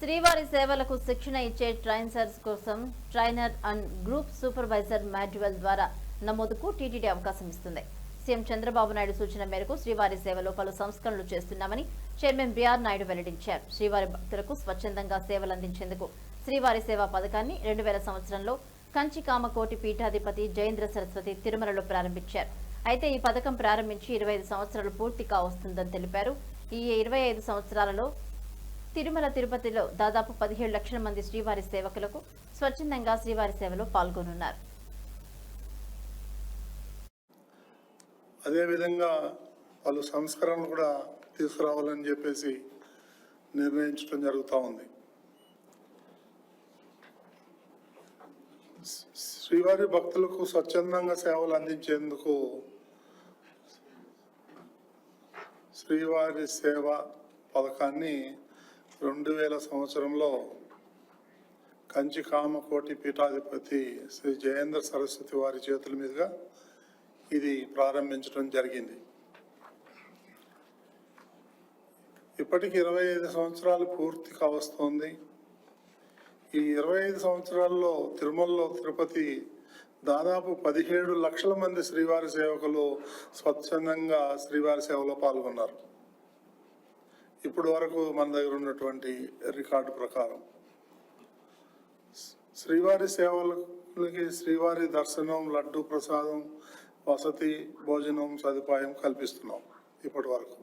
శ్రీవారి సేవలకు శిక్షణ ఇచ్చే ట్రైనర్స్ కోసం trainer and group supervisor manual ద్వారా నమోదుకు టీటీడీ అవకాశం ఇస్తుంది. సీఎం చంద్రబాబు నాయుడు సూచన మేరకు శ్రీవారి సేవలో పలు సంస్కరణలు చేస్తున్నామని చైర్మన్ బిఆర్ నాయుడు వెల్లడించారు. శ్రీవారి భక్తులకు స్వచ్ఛందంగా సేవలు అందించేందుకు శ్రీవారి సేవా పథకాన్ని రెండు వేల సంవత్సరంలో కంచికామకోటి పీఠాధిపతి జయేంద్ర సరస్వతి తిరుమలలో ప్రారంభించారు. అయితే ఈ పథకం ప్రారంభించి ఇరవై ఐదు సంవత్సరాలు పూర్తి కావస్తుందని తెలిపారు. ఈ ఇరవై ఐదు సంవత్సరాలలో తిరుమల తిరుపతిలో దాదాపు పదిహేడు లక్షల మంది శ్రీవారి సేవకులకు స్వచ్ఛందంగా శ్రీవారి సేవలో పాల్గొనున్నారు. అదేవిధంగా వాళ్ళు సంస్కరణలు కూడా తీసుకురావాలని చెప్పేసి నిర్ణయించడం జరుగుతూ ఉంది. శ్రీవారి భక్తులకు స్వచ్ఛందంగా సేవలు అందించేందుకు శ్రీవారి సేవ పథకాన్ని రెండు వేల సంవత్సరంలో కంచి కామకోటి పీఠాధిపతి శ్రీ జయేంద్ర సరస్వతి వారి చేతుల మీదుగా ఇది ప్రారంభించడం జరిగింది. ఇప్పటికి ఇరవై ఐదు సంవత్సరాలు పూర్తి కావస్తోంది. ఈ ఇరవై ఐదు సంవత్సరాల్లో తిరుమలలో తిరుపతి దాదాపు పదిహేడు లక్షల మంది శ్రీవారి సేవకులు స్వచ్ఛందంగా శ్రీవారి సేవలో పాల్గొన్నారు. ఇప్పటి వరకు మన దగ్గర ఉన్నటువంటి రికార్డు ప్రకారం శ్రీవారి సేవలకి శ్రీవారి దర్శనం లడ్డు ప్రసాదం వసతి భోజనం సదుపాయం కల్పిస్తున్నాం ఇప్పటి వరకు.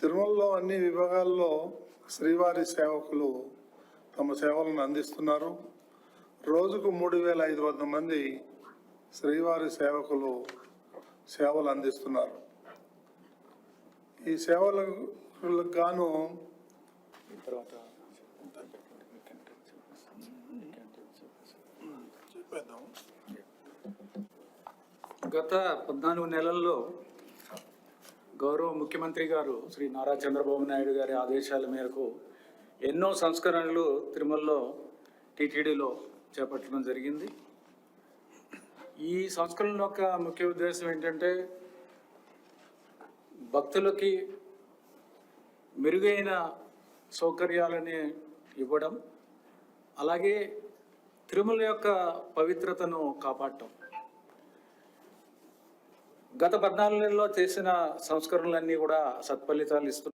తిరుమలలో అన్ని విభాగాల్లో శ్రీవారి సేవకులు తమ సేవలను అందిస్తున్నారు. రోజుకు మూడు వేల ఐదు వందల మంది శ్రీవారి సేవకులు సేవలు అందిస్తున్నారు. ఈ సేవలకు గాను చెప్పేద్దాం. గత పద్నాలుగు నెలల్లో గౌరవ ముఖ్యమంత్రి గారు శ్రీ నారా చంద్రబాబు నాయుడు గారి ఆదేశాల మేరకు ఎన్నో సంస్కరణలు తిరుమలలో టీటీడీలో చేపట్టడం జరిగింది. ఈ సంస్కరణల యొక్క ముఖ్య ఉద్దేశం ఏంటంటే భక్తులకి మెరుగైన సౌకర్యాలని ఇవ్వడం అలాగే తిరుమల యొక్క పవిత్రతను కాపాడటం. గత పద్నాలుగు నెలల్లో చేసిన సంస్కరణలన్నీ కూడా సత్ఫలితాలు ఇస్తున్నాయి